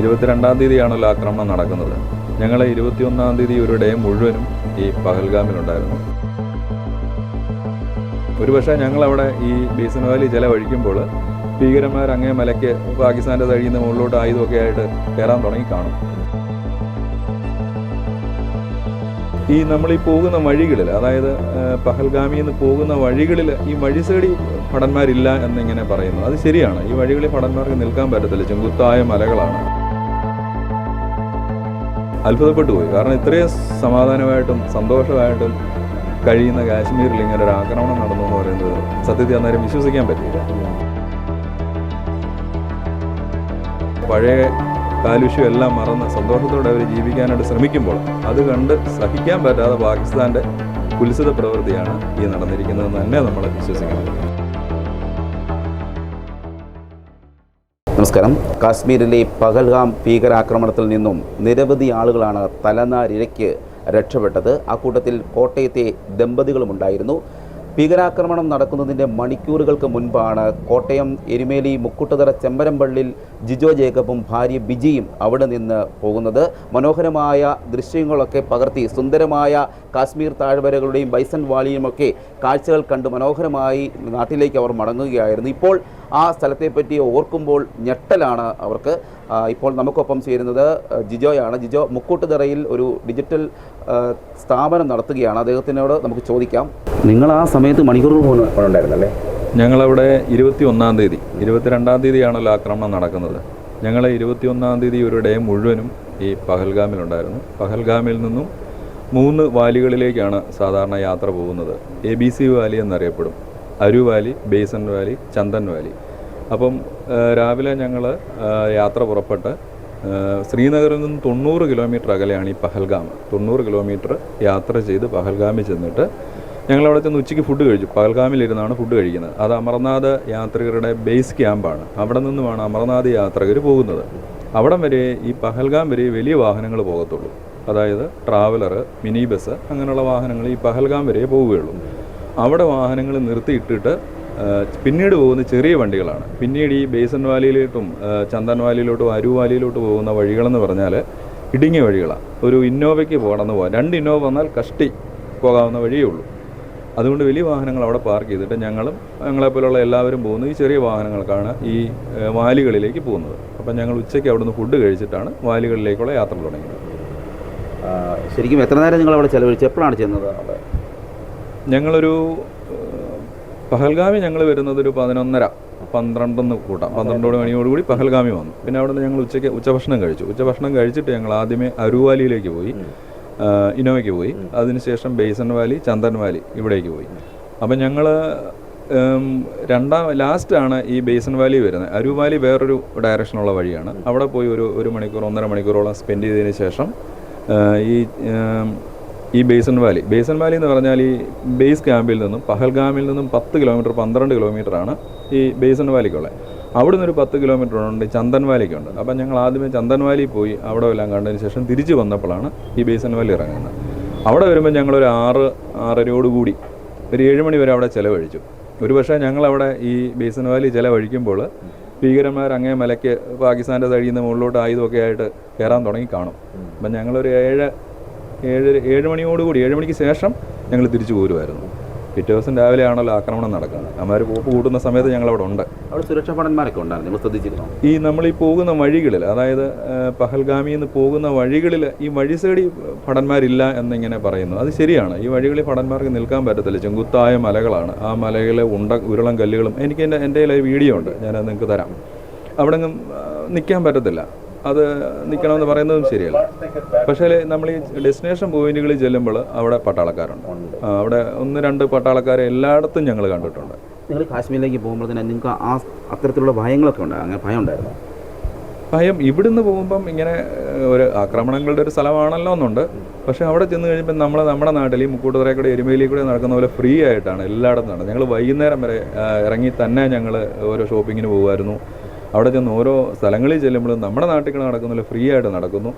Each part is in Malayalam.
ഇരുപത്തിരണ്ടാം തീയതിയാണല്ലോ ആക്രമണം നടക്കുന്നത്. ഞങ്ങൾ ഇരുപത്തിയൊന്നാം തീയതി ഒരു ഡേ മുഴുവനും ഈ പഹൽഗാമിലുണ്ടായിരുന്നു. ഒരുപക്ഷെ ഞങ്ങളവിടെ ഈ ബീസൻ വാലി ചെലവഴിക്കുമ്പോൾ ഭീകരന്മാർ അങ്ങേ മലയ്ക്ക് പാകിസ്ഥാന്റെ തഴിയിൽ നിന്ന് മുകളിലോട്ട് ആയുധമൊക്കെ ആയിട്ട് കയറാൻ തുടങ്ങി കാണും. ഈ നമ്മൾ ഈ പോകുന്ന വഴികളിൽ അതായത് പഹൽഗാമിൽ നിന്ന് പോകുന്ന വഴികളിൽ ഈ വഴി ഭടന്മാരില്ല എന്നിങ്ങനെ പറയുന്നു. അത് ശരിയാണ്. ഈ വഴികളിൽ ഭടന്മാർക്ക് നിൽക്കാൻ പറ്റത്തില്ല. ചെങ്കുത്തായ മലകളാണ്. അത്ഭുതപ്പെട്ടു പോയി കാരണം ഇത്രയും സമാധാനമായിട്ടും സന്തോഷമായിട്ടും കഴിയുന്ന കാശ്മീരിൽ ഇങ്ങനെ ഒരു ആക്രമണം നടന്നു എന്ന് പറയുന്നത് സത്യത്തിൽ അന്നേരം വിശ്വസിക്കാൻ പറ്റില്ല പഴയ കാലുഷ്യം എല്ലാം മറന്ന് സന്തോഷത്തോടെ അവർ ജീവിക്കാനായിട്ട് ശ്രമിക്കുമ്പോൾ അത് കണ്ട് സഹിക്കാൻ പറ്റാതെ പാകിസ്ഥാന്റെ കുലിസിത പ്രവൃത്തിയാണ് ഈ നടന്നിരിക്കുന്നതെന്ന് തന്നെ നമ്മൾ വിശ്വസിക്കണം. നമസ്കാരം. കാശ്മീരിലെ പഹൽഗാം ഭീകരാക്രമണത്തിൽ നിന്നും നിരവധി ആളുകളാണ് തലനാരിഴയ്ക്ക് രക്ഷപ്പെട്ടത്. ആ കൂട്ടത്തിൽ കോട്ടയത്തെ ദമ്പതികളുമുണ്ടായിരുന്നു. ഭീകരാക്രമണം നടക്കുന്നതിന്റെ മണിക്കൂറുകൾക്ക് മുൻപാണ് കോട്ടയം എരുമേലി മുക്കുട്ടുതറ ചെമ്പരമ്പള്ളിൽ ജിജോ ജേക്കബും ഭാര്യ ബിജിയും അവിടെ നിന്ന് പോകുന്നത്. മനോഹരമായ ദൃശ്യങ്ങളൊക്കെ പകർത്തി സുന്ദരമായ കാശ്മീർ താഴ്വരകളുടെയും ബൈസൺ വാലിയുമൊക്കെ കാഴ്ചകൾ കണ്ട് മനോഹരമായി നാട്ടിലേക്ക് അവർ മടങ്ങുകയായിരുന്നു. ഇപ്പോൾ ആ സ്ഥലത്തെപ്പറ്റി ഓർക്കുമ്പോൾ ഞെട്ടലാണ് അവർക്ക്. ഇപ്പോൾ നമുക്കൊപ്പം ചേരുന്നത് ജിജോയാണ്. ജിജോ മുക്കൂട്ടുതറയിൽ ഒരു ഡിജിറ്റൽ സ്ഥാപനം നടത്തുകയാണ്. അദ്ദേഹത്തിനോട് നമുക്ക് ചോദിക്കാം. നിങ്ങൾ ആ സമയത്ത് മണിക്കൂർ ഉണ്ടായിരുന്നല്ലേ? ഞങ്ങളവിടെ ഇരുപത്തി ഒന്നാം തീയതി ഇരുപത്തിരണ്ടാം തീയതിയാണല്ലോ ആക്രമണം നടക്കുന്നത്. ഞങ്ങൾ ഇരുപത്തിയൊന്നാം തീയതി ഒരു ഡേ മുഴുവനും ഈ പഹൽഗാമിലുണ്ടായിരുന്നു. പഹൽഗാമിൽ നിന്നും മൂന്ന് വാലികളിലേക്കാണ് സാധാരണ യാത്ര പോകുന്നത്. A B C valley എന്നറിയപ്പെടും. Aru valley Baisaran valley Chandan valley. അപ്പം രാവിലെ ഞങ്ങൾ യാത്ര പുറപ്പെട്ട് ശ്രീനഗറിൽ നിന്ന് തൊണ്ണൂറ് കിലോമീറ്റർ അകലെയാണ് ഈ പഹൽഗാം തൊണ്ണൂറ് കിലോമീറ്റർ യാത്ര ചെയ്ത് പഹൽഗാമിൽ ചെന്നിട്ട് ഞങ്ങൾ അവിടെ ചെന്ന് ഉച്ചയ്ക്ക് ഫുഡ് കഴിച്ചു. പഹൽഗാമിലിരുന്നാണ് ഫുഡ് കഴിക്കുന്നത്. അത് അമർനാഥ് യാത്രികരുടെ ബേസ് ക്യാമ്പാണ്. അവിടെ നിന്നുമാണ് അമർനാഥ് യാത്രികർ പോകുന്നത്. അവിടം വരെ ഈ പഹൽഗാം വരെ വലിയ വാഹനങ്ങൾ പോകത്തുള്ളൂ. അതായത് ട്രാവലർ മിനി ബസ് അങ്ങനെയുള്ള വാഹനങ്ങൾ ഈ പഹൽഗാം വരെ പോവുകയുള്ളൂ. അവിടെ വാഹനങ്ങൾ നിർത്തിയിട്ടിട്ട് പിന്നീട് പോകുന്ന ചെറിയ വണ്ടികളാണ്. പിന്നീട് ഈ ബേസൻ വാലിയിലോട്ടും ചന്ദൻ വാലിയിലോട്ടും അരു വാലിയിലോട്ട് പോകുന്ന വഴികളെന്ന് പറഞ്ഞാൽ ഇടുങ്ങിയ വഴികളാണ് ഒരു ഇന്നോവയ്ക്ക് പോകണമെന്ന് പോകാം രണ്ട് ഇന്നോവ വന്നാൽ കഷ്ടി പോകാവുന്ന വഴിയേ ഉള്ളൂ. അതുകൊണ്ട് വലിയ വാഹനങ്ങൾ അവിടെ പാർക്ക് ചെയ്തിട്ട് ഞങ്ങളും ഞങ്ങളെപ്പോലുള്ള എല്ലാവരും പോകുന്നത് ഈ ചെറിയ വാഹനങ്ങൾക്കാണ് ഈ വാലികളിലേക്ക് പോകുന്നത്. അപ്പം ഞങ്ങൾ ഉച്ചയ്ക്ക് അവിടുന്ന് ഫുഡ് കഴിച്ചിട്ടാണ് വാലികളിലേക്കുള്ള യാത്ര തുടങ്ങിയത്. ശരിക്കും എത്ര നേരം നിങ്ങൾ അവിടെ ചെലവഴിച്ചു? എപ്പോഴാണ് ചെന്നത് അവിടെ? ഞങ്ങളൊരു പഹൽഗാമി ഞങ്ങൾ വരുന്നത് ഒരു പതിനൊന്നര പന്ത്രണ്ടെന്ന് കൂട്ടാം. പന്ത്രണ്ട് മണിയോടുകൂടി പഹൽഗാമി വന്നു. പിന്നെ അവിടെ നിന്ന് ഞങ്ങൾ ഉച്ചയ്ക്ക് ഉച്ചഭക്ഷണം കഴിച്ചു. ഉച്ചഭക്ഷണം കഴിച്ചിട്ട് ഞങ്ങൾ ആദ്യമേ അരുവാലിയിലേക്ക് പോയി ഇനോവയ്ക്ക് പോയി. അതിനുശേഷം ബേസൻ വാലി ചന്ദൻ വാലി ഇവിടേക്ക് പോയി. അപ്പം ഞങ്ങൾ രണ്ടാം ലാസ്റ്റാണ് ഈ ബേസൻ വാലി വരുന്നത്. അരുവാലി വേറൊരു ഡയറക്ഷനുള്ള വഴിയാണ്. അവിടെ പോയി ഒരു ഒരു മണിക്കൂർ ഒന്നര മണിക്കൂറോളം സ്പെൻഡ് ചെയ്തതിന് ശേഷം ഈ ഈ ബേസൺ വാലി. ബേസൺ വാലി എന്ന് പറഞ്ഞാൽ ഈ ബേസ് ക്യാമ്പിൽ നിന്നും പഹൽഗാമിൽ നിന്നും പത്ത് കിലോമീറ്റർ പന്ത്രണ്ട് കിലോമീറ്ററാണ് ഈ ബേസൺ വാലിക്കുള്ളത്. അവിടെ നിന്നൊരു പത്ത് കിലോമീറ്റർ ഉണ്ട് ചന്ദൻ വാലിക്കുണ്ട്. അപ്പം ഞങ്ങൾ ആദ്യമേ ചന്ദൻ വാലി പോയി അവിടെ എല്ലാം കണ്ടതിന് ശേഷം തിരിച്ച് വന്നപ്പോഴാണ് ഈ ബേസൺ വാലി ഇറങ്ങുന്നത്. അവിടെ വരുമ്പോൾ ഞങ്ങളൊരു ആറ് ആറരയോടുകൂടി ഒരു ഏഴ് മണി വരെ അവിടെ ചിലവഴിച്ചു. ഒരു പക്ഷേ ഞങ്ങളവിടെ ഈ ബേസൻ വാലി ചിലവഴിക്കുമ്പോൾ ഭീകരന്മാർ അങ്ങേ മലയ്ക്ക് പാകിസ്ഥാന്റെ തഴിയുന്ന മുകളിലോട്ട് ആയുധമൊക്കെ ആയിട്ട് കയറാൻ തുടങ്ങി കാണും. അപ്പം ഞങ്ങളൊരു ഏഴ് ഏഴ് ഏഴ് മണിയോടുകൂടി ഏഴ് മണിക്ക് ശേഷം ഞങ്ങൾ തിരിച്ചു പോരുമായിരുന്നു പിറ്റേ ദിവസം രാവിലെ ആണല്ലോ ആക്രമണം നടക്കുന്നത്. അമ്മമാർ പോപ്പ് കൂട്ടുന്ന സമയത്ത് ഞങ്ങളവിടെ ഉണ്ട്. അവിടെ സുരക്ഷാ ഭടന്മാരൊക്കെ ഉണ്ടായിരുന്നു. ശ്രദ്ധിച്ചിരുന്നോ? ഈ നമ്മൾ ഈ പോകുന്ന വഴികളിൽ അതായത് പഹൽഗാമിൽ നിന്ന് പോകുന്ന വഴികളിൽ ഈ വഴി സൈഡിൽ ഭടന്മാരില്ല എന്നിങ്ങനെ പറയുന്നു. അത് ശരിയാണ്. ഈ വഴികളിൽ ഭടന്മാർക്ക് നിൽക്കാൻ പറ്റത്തില്ല. ചെങ്കുത്തായ മലകളാണ്. ആ മലയിലെ ഉണ്ട ഉരുളം കല്ലുകളും എനിക്ക് എന്റെ എന്റെ കയ്യിൽ വീഡിയോ ഉണ്ട്. ഞാനത് നിങ്ങൾക്ക് തരാം. അവിടെ നിൽക്കാൻ പറ്റത്തില്ല. അത് നിൽക്കണമെന്ന് പറയുന്നതും ശരിയല്ല. പക്ഷേ നമ്മൾ ഈ ഡെസ്റ്റിനേഷൻ പോയിന്റുകളിൽ ചെല്ലുമ്പോൾ അവിടെ പട്ടാളക്കാരുണ്ട്. അവിടെ ഒന്ന് രണ്ട് പട്ടാളക്കാരെ എല്ലായിടത്തും ഞങ്ങൾ കണ്ടിട്ടുണ്ട്. നിങ്ങൾ കാശ്മീരിലേക്ക് പോകുമ്പോൾ തന്നെ നിങ്ങൾക്ക് ആ അത്തരത്തിലുള്ള ഭയങ്ങളൊക്കെ ഉണ്ട് അങ്ങനെ ഭയം ഉണ്ടായിരുന്നു? ഭയം ഇവിടുന്ന് പോകുമ്പം ഇങ്ങനെ ഒരു ആക്രമണങ്ങളുടെ ഒരു സ്ഥലമാണല്ലോ എന്നുണ്ട്. പക്ഷെ അവിടെ ചെന്ന് കഴിയുമ്പോൾ നമ്മൾ നമ്മുടെ നാട്ടിൽ ഈ മുക്കൂട്ടുതറ കൂടെ എരുമേലി കൂടെ നടക്കുന്ന പോലെ ഫ്രീ ആയിട്ടാണ് എല്ലായിടത്തും നടന്നത്. ഞങ്ങൾ വൈകുന്നേരം വരെ ഇറങ്ങി തന്നെ ഞങ്ങൾ ഓരോ ഷോപ്പിങ്ങിന് പോകുമായിരുന്നു. അവിടെ ചെന്ന് ഓരോ സ്ഥലങ്ങളിൽ ചെല്ലുമ്പോഴും നമ്മുടെ നാട്ടിൽ നടക്കുന്നില്ല നടക്കുന്ന ഫ്രീ ആയിട്ട് നടക്കുന്നു.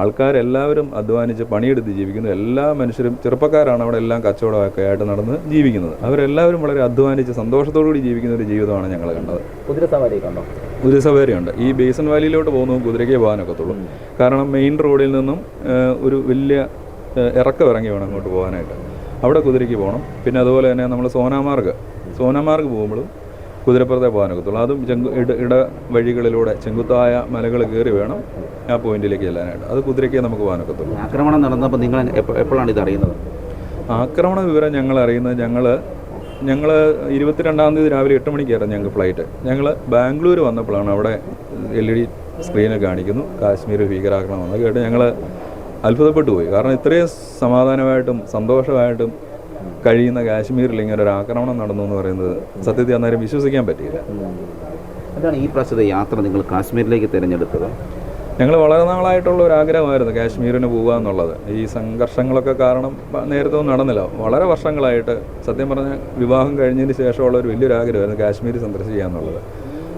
ആൾക്കാരെല്ലാവരും അധ്വാനിച്ച് പണിയെടുത്ത് ജീവിക്കുന്നു. എല്ലാ മനുഷ്യരും ചെറുപ്പക്കാരാണ് അവിടെ എല്ലാം കച്ചവടമൊക്കെ ആയിട്ട് നടന്ന് ജീവിക്കുന്നത്. അവരെല്ലാവരും വളരെ അധ്വാനിച്ച് സന്തോഷത്തോടു കൂടി ജീവിക്കുന്ന ഒരു ജീവിതമാണ് ഞങ്ങൾ കണ്ടത്. കുതിര സവാരിയൊക്കെ ഉണ്ടോ? കുതിര സവാരിയുണ്ട് ഈ ബേസൻ വാലിയിലോട്ട് പോകുന്നു കുതിരയ്ക്കേ പോകാനൊക്കത്തുള്ളൂ. കാരണം മെയിൻ റോഡിൽ നിന്നും ഒരു വലിയ ഇറക്കം ഇറങ്ങി വേണം അങ്ങോട്ട് പോകാനായിട്ട്. അവിടെ കുതിരയ്ക്ക് പോകണം. പിന്നെ അതുപോലെ തന്നെ നമ്മൾ സോനാമാർഗ്. സോനാമാർഗ് പോകുമ്പോഴും കുതിരപ്പുറത്തെ പോകാനൊക്കത്തുള്ളൂ അതും ചെങ്കു ഇട ഇട വഴികളിലൂടെ ചെങ്കുത്തായ മലകൾ കയറി വേണം ആ പോയിന്റിലേക്ക് ചെല്ലാനായിട്ട്. അത് കുതിരയ്ക്ക് നമുക്ക് പോകാനൊക്കത്തുള്ളൂ ആക്രമണം നടന്നപ്പോൾ നിങ്ങൾ എപ്പോഴാണ് ഇത് അറിയുന്നത്? ആക്രമണ വിവരം ഞങ്ങൾ അറിയുന്നത് ഞങ്ങൾ ഞങ്ങൾ ഇരുപത്തിരണ്ടാം തീയതി രാവിലെ എട്ട് മണിക്കായിരുന്നു ഞങ്ങൾക്ക് ഫ്ലൈറ്റ്. ഞങ്ങൾ ബാംഗ്ലൂർ വന്നപ്പോഴാണ് അവിടെ എൽ ഇ ഡി സ്ക്രീനിൽ കാണിക്കുന്നു. കാശ്മീർ ഭീകരാക്രമണം എന്ന് കേട്ട് ഞങ്ങൾ അത്ഭുതപ്പെട്ടു പോയി. കാരണം ഇത്രയും സമാധാനമായിട്ടും സന്തോഷമായിട്ടും കഴിയുന്ന കാശ്മീരിൽ ഇങ്ങനെ ഒരു ആക്രമണം നടന്നു എന്ന് പറയുന്നത് സത്യത്തിൽ അന്നേരം വിശ്വസിക്കാൻ പറ്റിയില്ല. അതാണ് ഈ പ്രാവശ്യത്തെ യാത്ര നിങ്ങൾ കാശ്മീരിലേക്ക് തിരഞ്ഞെടുത്തത്? ഞങ്ങൾ വളരെ നാളായിട്ടുള്ള ഒരു ആഗ്രഹമായിരുന്നു കാശ്മീരിന് പോകുക എന്നുള്ളത്. ഈ സംഘർഷങ്ങളൊക്കെ കാരണം നേരത്തെ ഒന്നും നടന്നില്ല. വളരെ വർഷങ്ങളായിട്ട് സത്യം പറഞ്ഞാൽ വിവാഹം കഴിഞ്ഞതിന് ശേഷമുള്ള ഒരു വലിയൊരു ആഗ്രഹമായിരുന്നു കാശ്മീർ സന്ദർശിക്കുക എന്നുള്ളത്.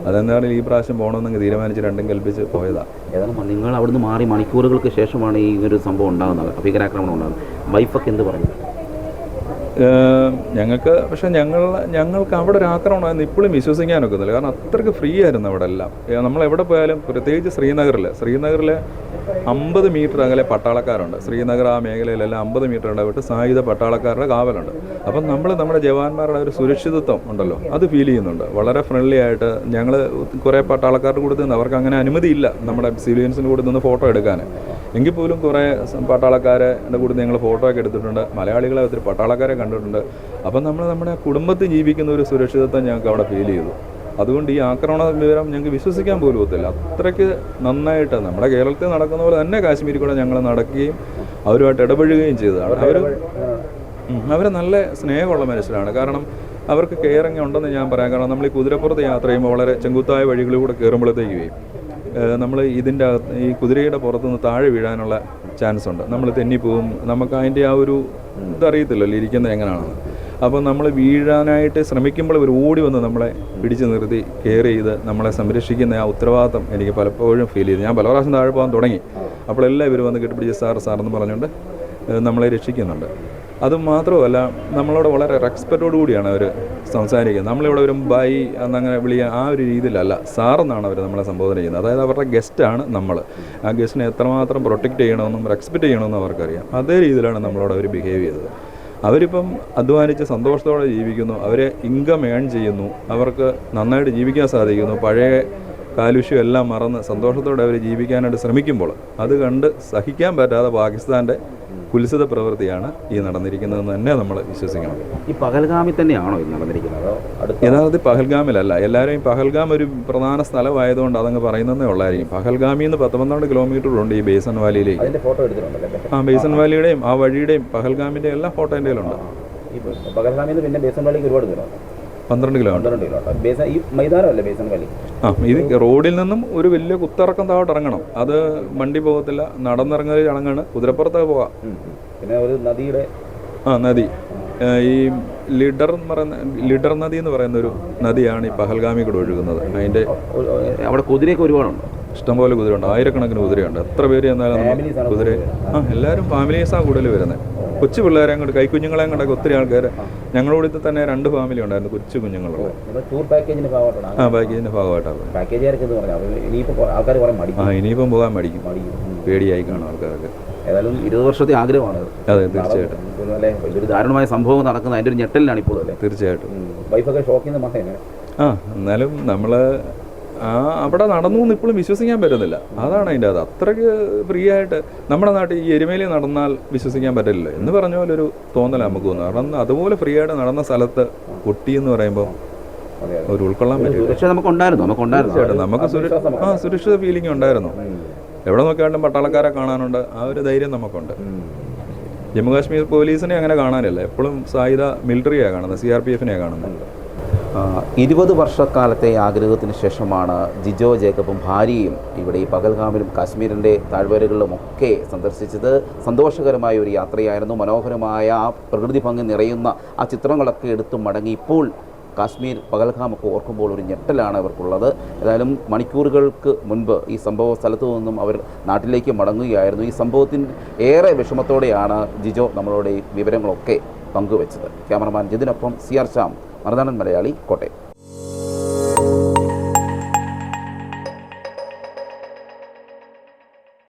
അതെന്താണ് ഈ പ്രാവശ്യം പോകണമെന്നെങ്കിൽ തീരുമാനിച്ച് രണ്ടും കൽപ്പിച്ച് പോയതാണ് ഏതായാലും നിങ്ങൾ അവിടുന്ന് മാറി മണിക്കൂറുകൾക്ക് ശേഷമാണ് ഈ ഒരു സംഭവം ഉണ്ടാകുന്നത് ഭീകരാക്രമണം ഉണ്ടാകുന്നത്. വൈഫൊക്കെ എന്ത് പറഞ്ഞു? ഞങ്ങൾക്ക് പക്ഷെ ഞങ്ങൾ ഞങ്ങൾക്ക് അവിടെ ഒരു ആക്രമണമായിരുന്നു. ഇപ്പോഴും വിശ്വസിക്കാനൊക്കുന്നില്ല കാരണം അത്രയ്ക്ക് ഫ്രീ ആയിരുന്നു അവിടെ എല്ലാം. നമ്മൾ എവിടെ പോയാലും പ്രത്യേകിച്ച് ശ്രീനഗറിൽ ശ്രീനഗറിൽ അമ്പത് മീറ്റർ അകലെ പട്ടാളക്കാരുണ്ട്. ശ്രീനഗർ ആ മേഖലയിലെല്ലാം അമ്പത് മീറ്റർ ഇടവിട്ട് സായുധ പട്ടാളക്കാരുടെ കാവലുണ്ട്. അപ്പം നമ്മൾ നമ്മുടെ ജവാന്മാരുടെ ഒരു സുരക്ഷിതത്വം ഉണ്ടല്ലോ അത് ഫീൽ ചെയ്യുന്നുണ്ട്. വളരെ ഫ്രണ്ട്ലി ആയിട്ട് ഞങ്ങൾ കുറേ പട്ടാളക്കാരുടെ കൂടെ നിന്ന് അവർക്ക് അങ്ങനെ അനുമതിയില്ല നമ്മുടെ സിവിലിയൻസിന് കൂടെ നിന്ന് ഫോട്ടോ എടുക്കാൻ എങ്കിൽ പോലും കുറേ പട്ടാളക്കാരെ കൂടെ ഞങ്ങൾ ഫോട്ടോ ഒക്കെ എടുത്തിട്ടുണ്ട്. മലയാളികളെ ഒത്തിരി പട്ടാളക്കാരെ കണ്ടിട്ടുണ്ട്. അപ്പം നമ്മൾ നമ്മുടെ കുടുംബത്തിൽ ജീവിക്കുന്ന ഒരു സുരക്ഷിതത്വം ഞങ്ങൾക്ക് അവിടെ ഫീൽ ചെയ്തു. അതുകൊണ്ട് ഈ ആക്രമണ വിവരം ഞങ്ങൾക്ക് വിശ്വസിക്കാൻ പോലും ഒത്തില്ല. അത്രയ്ക്ക് നന്നായിട്ട് നമ്മുടെ കേരളത്തിൽ നടക്കുന്ന പോലെ തന്നെ കാശ്മീരിൽ കൂടെ ഞങ്ങൾ നടക്കുകയും അവരുമായിട്ട് ഇടപഴകുകയും ചെയ്തു. അവർ അവർ നല്ല സ്നേഹമുള്ള മനുഷ്യരാണ്. കാരണം അവർക്ക് കെയറിങ് ഉണ്ടെന്ന് ഞാൻ പറയാം. കാരണം നമ്മൾ ഈ കുതിരപ്പുറത്ത് യാത്ര ചെയ്യുമ്പോൾ വളരെ ചെങ്കുത്തായ വഴികളിലൂടെ കയറുമ്പോഴത്തേക്ക് നമ്മൾ ഇതിന്റെ അകത്ത് ഈ കുതിരയുടെ പുറത്തുനിന്ന് താഴെ വീഴാനുള്ള ചാൻസ് ഉണ്ട്. നമ്മൾ തെന്നിപ്പോവും. നമുക്ക് അതിന്റെ ആ ഒരു ഇതറിയത്തില്ലല്ലോ ഇരിക്കുന്നത് എങ്ങനെയാണെന്ന്. അപ്പോൾ നമ്മൾ വീഴാനായിട്ട് ശ്രമിക്കുമ്പോൾ ഇവർ ഓടി വന്ന് നമ്മളെ പിടിച്ചു നിർത്തി കെയർ ചെയ്ത് നമ്മളെ സംരക്ഷിക്കുന്ന ആ ഉത്തരവാദിത്തം എനിക്ക് പലപ്പോഴും ഫീൽ ചെയ്തു. ഞാൻ പല പ്രാവശ്യം താഴെ പോകാൻ തുടങ്ങി. അപ്പോഴെല്ലാം ഇവർ വന്ന് കെട്ടിപ്പിടിച്ച് സാർ സാർ എന്ന് പറഞ്ഞുകൊണ്ട് നമ്മളെ രക്ഷിക്കുന്നുണ്ട്. അത് മാത്രമല്ല നമ്മളോട് വളരെ റെസ്പെക്റ്റോടു കൂടിയാണ് അവർ സംസാരിക്കുന്നത്. നമ്മളിവിടെ വരും ബൈ എന്നങ്ങനെ വിളിക്കുക ആ ഒരു രീതിയിലല്ല സാറെന്നാണ് അവർ നമ്മളെ സംബോധന ചെയ്യുന്നത്. അതായത് അവരുടെ ഗസ്റ്റാണ് നമ്മൾ ആ ഗസ്റ്റിനെ എത്രമാത്രം പ്രൊട്ടക്റ്റ് ചെയ്യണമെന്നും റെസ്പെക്റ്റ് ചെയ്യണമെന്നും അവർക്കറിയാം. അതേ രീതിയിലാണ് നമ്മളോട് അവർ ബിഹേവ് ചെയ്തത്. അവരിപ്പം അധ്വാനിച്ച് സന്തോഷത്തോടെ ജീവിക്കുന്നു അവരെ ഇൻകം ഏൺ ചെയ്യുന്നു അവർക്ക് നന്നായിട്ട് ജീവിക്കാൻ സാധിക്കുന്നു പഴയ കാലുഷ്യം എല്ലാം മറന്ന് സന്തോഷത്തോടെ അവർ ജീവിക്കാനായിട്ട് ശ്രമിക്കുമ്പോൾ അത് കണ്ട് സഹിക്കാൻ പറ്റാതെ പാകിസ്ഥാന്റെ കുൽസിത പ്രവൃത്തിയാണ് ഈ നടന്നിരിക്കുന്നതെന്ന് തന്നെ നമ്മൾ വിശ്വസിക്കണം. ഈ പഹൽഗാമിൽ തന്നെയാണോ ഇത് നടന്നിരിക്കുന്നത്? യഥാർത്ഥത്തിൽ പഹൽഗാമിലല്ല. എല്ലാവരും ഈ പഹൽഗാം ഒരു പ്രധാന സ്ഥലമായതുകൊണ്ട് അതങ്ങ് പറയുന്നതേ ഉള്ളായിരിക്കും. പഹൽഗാമിൽ നിന്ന് പത്ത് പന്ത്രണ്ട് കിലോമീറ്ററുണ്ട് ഈ ബേസൻ വാലിയിലേക്ക്. ഫോട്ടോ എടുത്തിട്ടുണ്ട് ആ ബേസൻ വാലിയുടെയും ആ വഴിയുടെയും പഹൽഗാമിന്റെ എല്ലാ ഫോട്ടോ എന്റെ കയ്യിലുണ്ട്. ഈ പകൽഗാമിൽ നിന്ന് പിന്നെ ബേസൻ വാലിക്ക് ഒരുപാട് ദൂരം. പന്ത്രണ്ട് കിലോമീറ്റർ ഈ മൈതാനമല്ലേ ബേസൻ വാലി ആ ഇത് റോഡിൽ നിന്നും ഒരു വലിയ കുത്തിറക്കം താഴോട്ട് ഇറങ്ങണം. അത് വണ്ടി പോകത്തില്ല. നടന്നിറങ്ങുന്ന ഇറങ്ങാണ്. കുതിരപ്പുറത്തൊക്കെ പോകാം. പിന്നെ ഒരു നദിയുടെ ആ നദി. ഈ ലിഡർ എന്ന് പറയുന്ന ലിഡർ നദി എന്ന് പറയുന്ന ഒരു നദിയാണ് ഈ പഹൽഗാമി കൂടെ ഒഴുകുന്നത്. അതിന്റെ ഒരു- അവിടെ കുതിരയൊക്കെ ഒരുപാടുണ്ട്? ഇഷ്ടംപോലെ കുതിരയുണ്ട്. ആയിരക്കണക്കിന് കുതിരയുണ്ട്. എത്ര പേര് എന്നാലും കുതിര ആ എല്ലാവരും ഫാമിലീസാണ് കൂടുതൽ വരുന്നത്. കൊച്ചു പിള്ളേരെ അങ്ങോട്ട് കൈക്കുഞ്ഞുങ്ങളെ കൊണ്ടൊക്കെ ഒത്തിരി ആൾക്കാർ ഞങ്ങളുടെ കൂടെ തന്നെ രണ്ട് ഫാമിലി ഉണ്ടായിരുന്നു കൊച്ചു കുഞ്ഞുങ്ങളുള്ള ആ പാക്കേജിന്റെ ഭാഗമായിട്ടാണ് ആ ഇനിയിപ്പം പോകാൻ മടിക്കും. പേടിയായി കാണും ആൾക്കാരൊക്കെ ഏതായാലും ഇരുപത് വർഷത്തെ ആഗ്രഹമാണ്. അതെ തീർച്ചയായിട്ടും. വലിയൊരു ദാരുണമായ സംഭവം നടക്കുന്ന അതിന്റെ ഒരു ഞെട്ടലിലാണ് ഇപ്പോൾ അല്ലേ? തീർച്ചയായിട്ടും. ഉം. വൈഫൊക്കെ ഷോക്കിൽ നിന്ന് മഹേനെ ആ എന്നാലും നമ്മൾ അവിടെ നടന്നു എന്ന് ഇപ്പോഴും വിശ്വസിക്കാൻ പറ്റുന്നില്ല. അതാണ് അതിന്റെ അത്. അത്രയ്ക്ക് ഫ്രീ ആയിട്ട് നമ്മുടെ നാട്ടിൽ ഈ എരുമേലി നടന്നാൽ വിശ്വസിക്കാൻ പറ്റില്ല. എന്ന് പറഞ്ഞ പോലെ ഒരു തോന്നല നമുക്ക് തോന്നുന്നു കാരണം അതുപോലെ ഫ്രീ ആയിട്ട് നടന്ന സ്ഥലത്ത് കൊട്ടി എന്ന് പറയുമ്പോൾ ഒരു ഉൾക്കൊള്ളാൻ പറ്റില്ല. നമുക്ക് ഉണ്ടായിരുന്നു നമുക്ക് ഉണ്ടായിരുന്നു നമുക്ക് ആ സുരക്ഷിത ഫീലിംഗ് ഉണ്ടായിരുന്നു. എവിടെ നോക്കിയാലും പട്ടാളക്കാരെ കാണാനുണ്ട്. ആ ഒരു ധൈര്യം നമുക്കുണ്ട്. ജമ്മു കാശ്മീർ പോലീസിനെ അങ്ങനെ കാണാനില്ല. എപ്പോഴും സായുധ മിലിറ്ററിയാണ് കാണുന്നത്. സി ആർ പി എഫിനെയാണ് കാണുന്നത്. ഇരുപത് വർഷക്കാലത്തെ ആഗ്രഹത്തിന് ശേഷമാണ് ജിജോ ജേക്കബും ഭാര്യയും ഇവിടെ ഈ പകൽഗാമിലും കാശ്മീരിന്റെ താഴ്വരകളിലും ഒക്കെ സന്ദർശിച്ചത്. സന്തോഷകരമായ ഒരു യാത്രയായിരുന്നു. മനോഹരമായ ആ പ്രകൃതി ഭംഗി നിറയുന്ന ആ ചിത്രങ്ങളൊക്കെ എടുത്തു മടങ്ങി. ഇപ്പോൾ കാശ്മീർ പകൽഗാമൊക്കെ ഓർക്കുമ്പോൾ ഒരു ഞെട്ടലാണ് അവർക്കുള്ളത്. ഏതായാലും മണിക്കൂറുകൾക്ക് മുൻപ് ഈ സംഭവ സ്ഥലത്തു നിന്നും അവർ നാട്ടിലേക്ക് മടങ്ങുകയായിരുന്നു. ഈ സംഭവത്തിന് ഏറെ വിഷമത്തോടെയാണ് ജിജോ നമ്മളോട് ഈ വിവരങ്ങളൊക്കെ പങ്കുവച്ചത്. ക്യാമറമാൻ ജിതിനൊപ്പം സി ആർ ശ്യാം മറുനാടൻ മലയാളി കോട്ടയം.